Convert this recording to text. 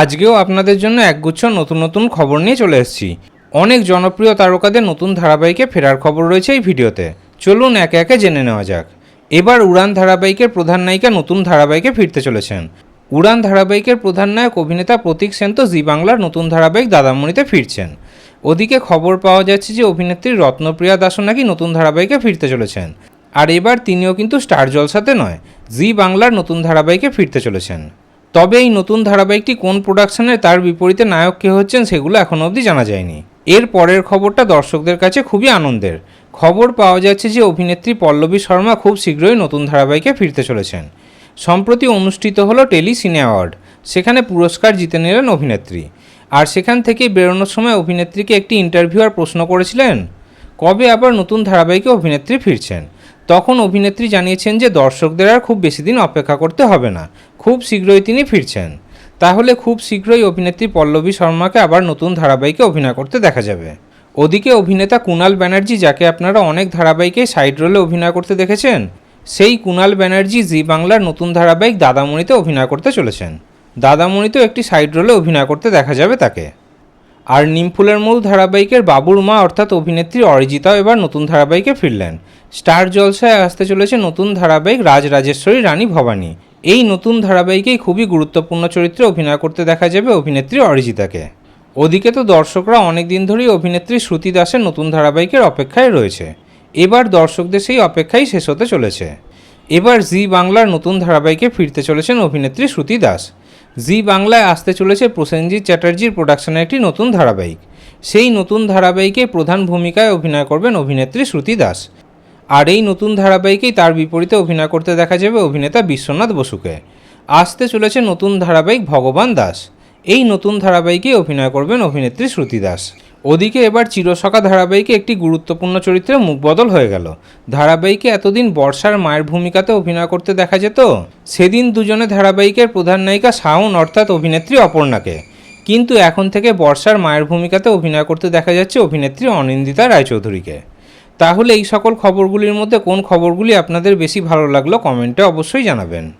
আজকেও আপনাদের জন্য একগুচ্ছ নতুন নতুন খবর নিয়ে চলে এসেছি। অনেক জনপ্রিয় তারকাদের নতুন ধারাবাহিকে ফেরার খবর রয়েছে এই ভিডিওতে। চলুন একে একে জেনে নেওয়া যাক। এবার উড়ান ধারাবাহিকের প্রধান নায়িকা নতুন ধারাবাহিকে ফিরতে চলেছেন। উড়ান ধারাবাহিকের প্রধান নায়ক অভিনেতা প্রতীক সেন তো জি বাংলার নতুন ধারাবাহিক দাদামণিতে ফিরছেন। ওদিকে খবর পাওয়া যাচ্ছে যে অভিনেত্রী রত্নপ্রিয়া দাসও নাকি নতুন ধারাবাহিকে ফিরতে চলেছেন। আর এবার তিনিও কিন্তু স্টার জলসাতে নয়, জি বাংলার নতুন ধারাবাহিকে ফিরতে চলেছেন। তবে এই নতুন ধারাবাহিকটি কোন প্রোডাকশনের তার বিপরীতে নায়ক কে হচ্ছেন সেগুলো এখনও অবধি জানা যায়নি। এর পরের খবরটা দর্শকদের কাছে খুবই আনন্দের। খবর পাওয়া যাচ্ছে যে অভিনেত্রী পল্লবী শর্মা খুব শীঘ্রই নতুন ধারাবাহিকে ফিরতে চলেছেন। সম্প্রতি অনুষ্ঠিত হলো টেলি সিনে অ্যাওয়ার্ড, সেখানে পুরস্কার জিতে নিলেন অভিনেত্রী। আর সেখান থেকেই বেরোনোর সময় অভিনেত্রীকে একটি ইন্টারভিউয়ার প্রশ্ন করেছিলেন, কবে আবার নতুন ধারাবাহিকে অভিনেত্রী ফিরছেন? তখন অভিনেত্রী জানিয়েছেন যে দর্শকদের আর খুব বেশি দিন অপেক্ষা করতে হবে না। খুব শীঘ্রই তিনি ফিরছেন। তাহলে খুব শীঘ্রই অভিনেত্রী পল্লবী শর্মাকে আবার নতুন ধারাবাহিকে অভিনয় করতে দেখা যাবে। ওদিকে অভিনেতা কুনাল ব্যানার্জি, যাকে আপনারা অনেক ধারাবাহিকে সাইড রোলে অভিনয় করতে দেখেছেন, সেই কুনাল ব্যানার্জি জি বাংলার নতুন ধারাবাহিক দাদামণিতে অভিনয় করতে চলেছেন। দাদামণিতেও একটি সাইড রোলে অভিনয় করতে দেখা যাবে তাকে। আর নিমফুলের মূল ধারাবাহিকের বাবুর মা অর্থাৎ অভিনেত্রী অরিজিতাও এবার নতুন ধারাবাহিকে ফিরলেন। স্টার জলসায় আসতে চলেছে নতুন ধারাবাহিক রাজ রাজেশ্বরী রানী ভবানী। এই নতুন ধারাবাহিকেই খুবই গুরুত্বপূর্ণ চরিত্রে অভিনয় করতে দেখা যাবে অভিনেত্রী অরিজিতাকে। ওদিকে তো দর্শকরা অনেক দিন ধরেই অভিনেত্রী শ্রুতি দাসের নতুন ধারাবাহিকের অপেক্ষায় রয়েছে। এবার দর্শকদের সেই অপেক্ষাই শেষ হতে চলেছে। এবার জি বাংলার নতুন ধারাবাহিকে ফিরতে চলেছেন অভিনেত্রী শ্রুতি দাস। জি বাংলায় আসতে চলেছে প্রসেনজিৎ চ্যাটার্জির প্রোডাকশনের একটি নতুন ধারাবাহিক। সেই নতুন ধারাবাহিকে প্রধান ভূমিকায় অভিনয় করবেন অভিনেত্রী শ্রুতি দাস। আর এই নতুন ধারাবাহিকেই তার বিপরীতে অভিনয় করতে দেখা যাবে অভিনেতা বিশ্বনাথ বসুকে। আসতে চলেছে নতুন ধারাবাহিক ভগবান দাস। এই নতুন ধারাবাহিকেই অভিনয় করবেন অভিনেত্রী শ্রুতি দাস। ওদিকে এবার চিরসখা ধারাবাহিকে একটি গুরুত্বপূর্ণ চরিত্রে মুখবদল হয়ে গেল। ধারাবাহিকে এতদিন বর্ষার মায়ের ভূমিকাতে অভিনয় করতে দেখা যেত। সেদিন দুজনে ধারাবাহিকের প্রধান নায়িকা শাওন অর্থাৎ অভিনেত্রী অপর্ণাকে। কিন্তু এখন থেকে বর্ষার মায়ের ভূমিকাতে অভিনয় করতে দেখা যাচ্ছে অভিনেত্রী অনিন্দিতা রায়চৌধুরীকে। তাহলে এই সকল খবরগুলির মধ্যে কোন খবরগুলি আপনাদের বেশি ভালো লাগল কমেন্টে অবশ্যই জানাবেন।